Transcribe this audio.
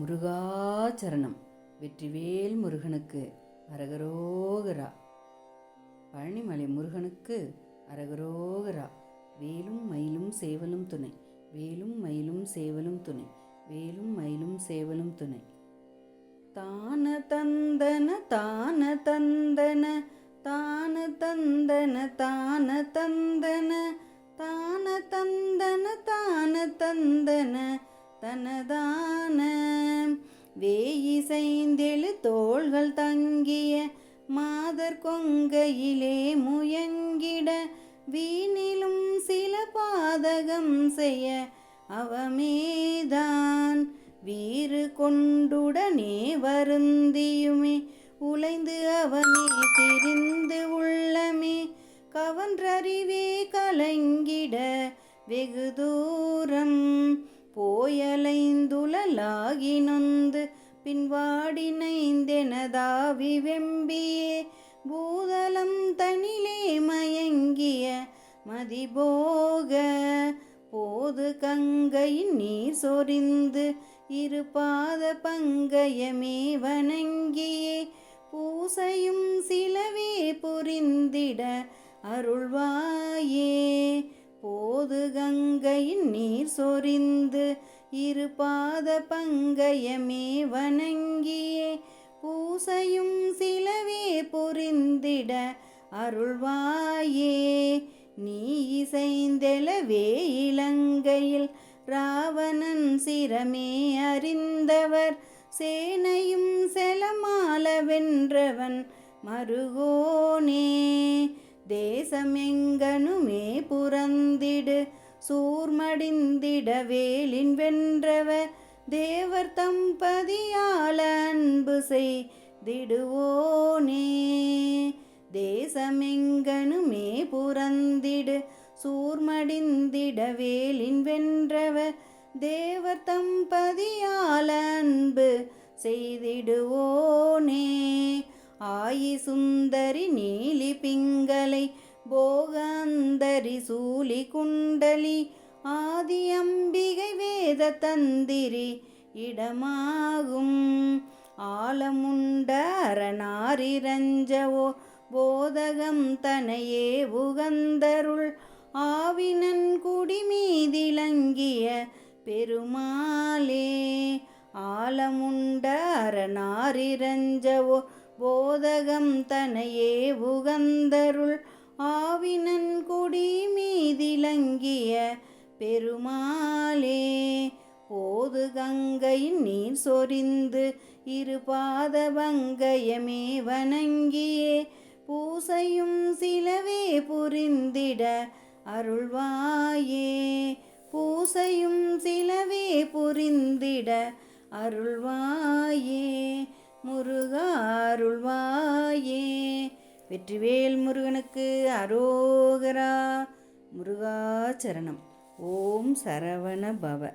முருகாச்சரணம். வெற்றிவேல் முருகனுக்கு அரகரோகரா. பழனிமலை முருகனுக்கு அரகரோகரா. வேலும் மயிலும் சேவலும் துணை. வேலும் மயிலும் சேவலும் துணை. வேலும் மயிலும் சேவலும் துணை. தான தந்தன தான தந்தன. தான தந்தன தான தந்தன. தான தந்தன தான தந்தன. தனதான வேயிசைந்தெழு தோள்கள் தங்கிய மாதர் கொங்கையிலே முயங்கிட வீணிலும் சில பாதகம் செய்ய அவமேதான். வீறு கொண்டுடனே வருந்தியுமே உழைந்து அவனே திரிந்து உள்ளமே. கவன்றறிவே கலங்கிட வெகு தூரம் போயலைந்துலலாகி நொந்து பின்வாடினைந்தெனதாவி வெம்பியே. பூதலம் தனிலே மயங்கிய மதிபோக போது கங்கையின் நீர் சொரிந்து இரு பாத பங்கயமே வணங்கியே. பூசையும் சிலவே புரிந்திட அருள்வாயே. போதுக கங்கையின் நீர் சொரிந்து இரு பாத பங்கயமே வணங்கியே. பூசையும் சிலவே புரிந்திட அருள்வாயே. நீ இசைந்தெழவே இலங்கையில் ராவணன் சிரமே அறிந்தவர். சேனையும் செலமால வென்றவன் மருகோனே. தேசமெங்கனுமே புறந்திடு சூர்மடிந்திட வேலின் வென்றவ தேவர் தம்பதியால் அன்பு செய்திடுவோனே. தேசமெங்கனுமே புறந்திடு சூர்மடிந்திட வேலின் வென்றவ தேவர் தம்பதியால் அன்பு செய்திடுவோனே. ஆயி சுந்தரி நீலி பிங்களை போகந்த சுந்தரி சூலி குண்டலி ஆதி அம்பிகை வேத தந்திரி இடமாகும் ஆலமுண்ட அரணாரிரஞ்சவோ போதகம் தனையே உகந்தருள் ஆவினன் குடிமீதிலங்கிய பெருமாளே ஆலமுண்ட அரணாரிரஞ்சவோ போதகம் தனையே உகந்தருள் ஆவினன் குடி மீதிலங்கிய பெருமாளே போது கங்கையின் நீர் சொரிந்து இரு பாத பங்கயமே வணங்கியே பூசையும் சிலவே புரிந்திட அருள்வாயே. பூசையும் சிலவே புரிந்திட அருள்வாயே. வெற்றிவேல் முருகனுக்கு அரோகரா முருகாச்சரணம் ஓம் சரவண பவ.